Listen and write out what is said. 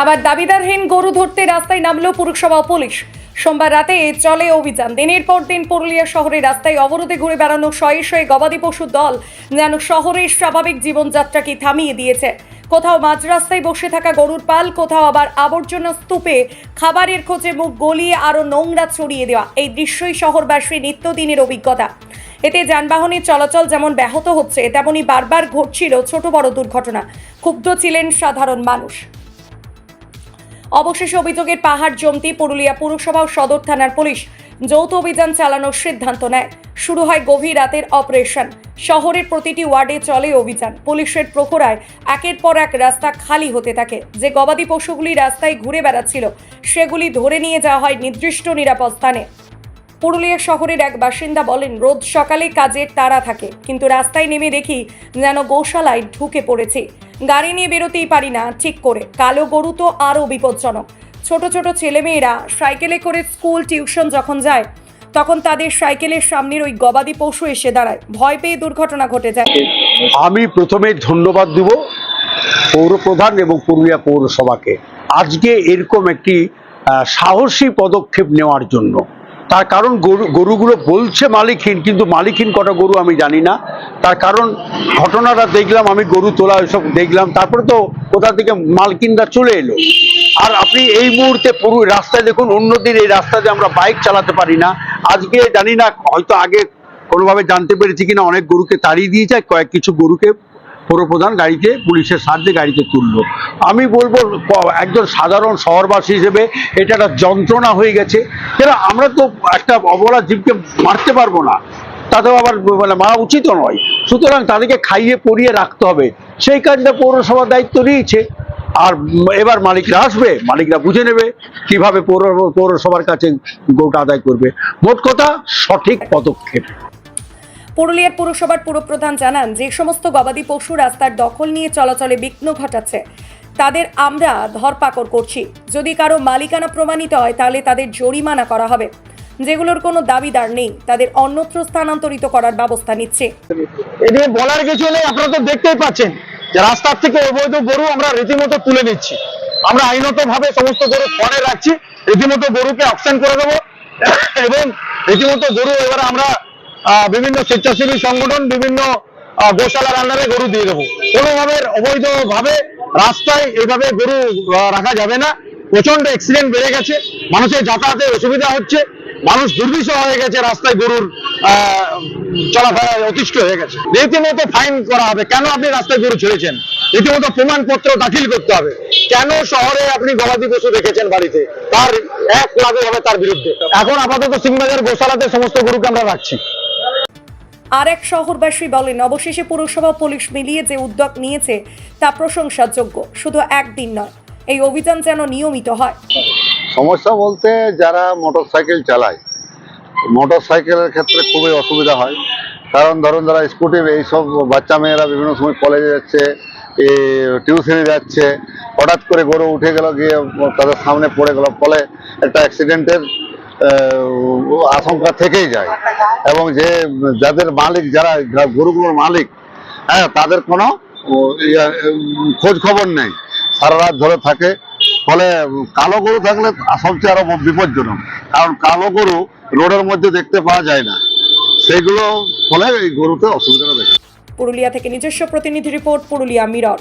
আবার দাবিদারহীন গরু ধরতে রাস্তায় নামলো পুরসভা পুলিশ। সোমবার রাতে চলে অভিযান। দিনের পর দিন পুরুলিয়া শহরে রাস্তায় অবরোধে ঘুরে বেড়ানো শয়ে শয়ে গবাদি পশুর দল যেন শহরের স্বাভাবিক জীবনযাত্রাকে থামিয়ে দিয়েছে। কোথাও মাঝ রাস্তায় বসে থাকা গরুর পাল, কোথাও আবার আবর্জনা স্তূপে খাবারের খোঁজে মুখ গলিয়ে আরও নোংরা ছড়িয়ে দেওয়া। এই দৃশ্যই শহরবাসীর নিত্যদিনের অভিজ্ঞতা। এতে যানবাহনের চলাচল যেমন ব্যাহত হচ্ছে, তেমনি বারবার ঘটছিল ছোট বড় দুর্ঘটনা। ক্ষুব্ধ ছিলেন সাধারণ মানুষ। অবশেষে অভিযোগের পাহাড় জমতি পুরুলিয়া পুরসভা ও সদর থানার পুলিশ যৌথ অভিযান চালানোর সিদ্ধান্ত নেয়। শুরু হয় গভীর রাতের অপারেশন। শহরের প্রতিটি ওয়ার্ডে চলে অভিযান। পুলিশের প্রহরায় একের পর এক রাস্তা খালি হতে থাকে। যে গবাদি পশুগুলি রাস্তায় ঘুরে বেড়াচ্ছিল, সেগুলি ধরে নিয়ে যাওয়া হয় নির্দিষ্ট নিরাপদ স্থানে। পুরুলিয়া শহরের এক বাসিন্দা বলেন, রোজ সকালে কাজের তাড়া থাকে, কিন্তু রাস্তায় নেমে দেখি যেন গোশালায় ঢুকে পড়েছি। গাড়ি নিয়ে বেরোতেই পারি না, ঠিক করে। কালো গরু তো আরও বিপজ্জনক। ছোট ছোট ছেলেমেয়েরা সাইকেলে করে স্কুল, টিউশন যখন যায়, তখন তাদের সাইকেলের সামনের ওই গবাদি পশু এসে দাঁড়ায়। ভয় পেয়ে দুর্ঘটনা ঘটে যায়। আমি প্রথমে ধন্যবাদ দিব পৌরপ্রধান এবং পুরুলিয়া পৌরসভাকে। আজকে এরকম একটি সাহসী পদক্ষেপ নেওয়ার জন্য। তার কারণ গরু, গরুগুলো বলছে মালিকহীন, কিন্তু মালিকহীন কটা গরু আমি জানি না। তার কারণ ঘটনাটা দেখলাম, আমি গরু তোলা এসব দেখলাম, তারপরে তো কোথা থেকে মালকিনরা চলে এলো। আর আপনি এই মুহূর্তে পুরো রাস্তায় দেখুন, অন্যদিন এই রাস্তাতে আমরা বাইক চালাতে পারি না। আজকে জানি না, হয়তো আগে কোনোভাবে জানতে পেরেছি কিনা, অনেক গরুকে তাড়িয়ে দিয়েছে, কয়েক কিছু গরুকে পৌরপ্রধান গাড়িতে পুলিশের সাহায্যে গাড়িতে তুললো। আমি বলব একজন সাধারণ শহরবাসী হিসেবে এটা একটা যন্ত্রণা হয়ে গেছে। কেন, আমরা তো একটা অবলা জীবকে মারতে পারব না। তাতেও আবার মানে মারা উচিত নয়। সুতরাং তাদেরকে খাইয়ে পরিয়ে রাখতে হবে। সেই কাজটা পৌরসভার দায়িত্ব নিয়েছে। আর এবার মালিকরা আসবে, মালিকরা বুঝে নেবে কীভাবে পৌর, পৌরসভার কাছে গোটা আদায় করবে। মোট কথা, সঠিক পদক্ষেপ। পুরুলিয়ার পুরসভার পুরপ্রধান জানান, যে সমস্ত গবাদি পশু রাস্তার দখল নিয়ে চলাচলে বিঘ্ন ঘটাচ্ছে, তাদের আমরা ধরপাকড় করছি। যদি কারও মালিকানা প্রমাণিত হয়, তাহলে তাদের জরিমানা করা হবে। যেগুলোর কোনো দাবিদার নেই, তাদের অন্যত্র স্থানান্তরিত করার ব্যবস্থা নিচ্ছে। এটি বলার কিছু নেই, আপনারা তো দেখতেই পাচ্ছেন যে রাস্তার থেকে অবৈধ গরু আমরা রীতিমতো তুলে নিচ্ছি। আমরা আইনত ভাবে সমস্ত গরু ফরে রাখছি, রীতিমতো গরুকে অপশন করে দেবো, এবং রীতিমতো গরু এবারে আমরা বিভিন্ন স্বেচ্ছাসেবী সংগঠন, বিভিন্ন গোশালার আন্ডারে গরু দিয়ে দেবো। কোনোভাবে অবৈধ ভাবে রাস্তায় এইভাবে গরু রাখা যাবে না। প্রচণ্ড অ্যাক্সিডেন্ট বেড়ে গেছে। মানুষের যাতায়াতের অসুবিধা হচ্ছে। মানুষ দুর্বিষহ হয়ে গেছে রাস্তায় গরুর চলাফেরায় অতিষ্ঠ হয়ে গেছে। রীতিমতো ফাইন করা হবে। কেন আপনি রাস্তায় গরু ছেড়েছেন? রীতিমতো প্রমাণপত্র দাখিল করতে হবে। কেন শহরে আপনি গবাদি পশু রেখেছেন বাড়িতে? তার এক লাগু হবে তার বিরুদ্ধে। এখন আপাতত সিংবাজার গোশালাতে সমস্ত গরুকে আমরা রাখছি। আর এক শহরবাসী বলেন, অবশেষে পুরসভা পুলিশ মিলিয়ে যে উদ্যোগ নিয়েছে তা প্রশংসাযোগ্য। শুধু একদিন নয়, এই অভিযান যেন নিয়মিত হয়। সমস্যা বলতে যারা মোটরসাইকেল চালায়, মোটরসাইকেলের ক্ষেত্রে খুবই অসুবিধা হয়। কারণ ধরুন যারা স্কুটি, এইসব বাচ্চা মেয়েরা বিভিন্ন সময় কলেজে যাচ্ছে টিউশনে যাচ্ছে, হঠাৎ করে গরু উঠে গেল, গিয়ে তাদের সামনে পড়ে গেল। ফলে একটা অ্যাক্সিডেন্টের আশঙ্কা থেকেই যায়। এবং যে যাদের মালিক, যারা গরুগুলোর মালিক হ্যাঁ তাদের কোনো খোঁজ খবর নেই। সারা রাত ধরে থাকে। ফলে কালো গরু থাকলে সবচেয়ে আরও বিপজ্জনক। কারণ কালো গরু রোডের মধ্যে দেখতে পাওয়া যায় না। সেগুলো ফলে এই গরুতে অসুবিধাটা দেখা পুরুলিয়া থেকে নিজস্ব প্রতিনিধি রিপোর্ট, পুরুলিয়া মিরর।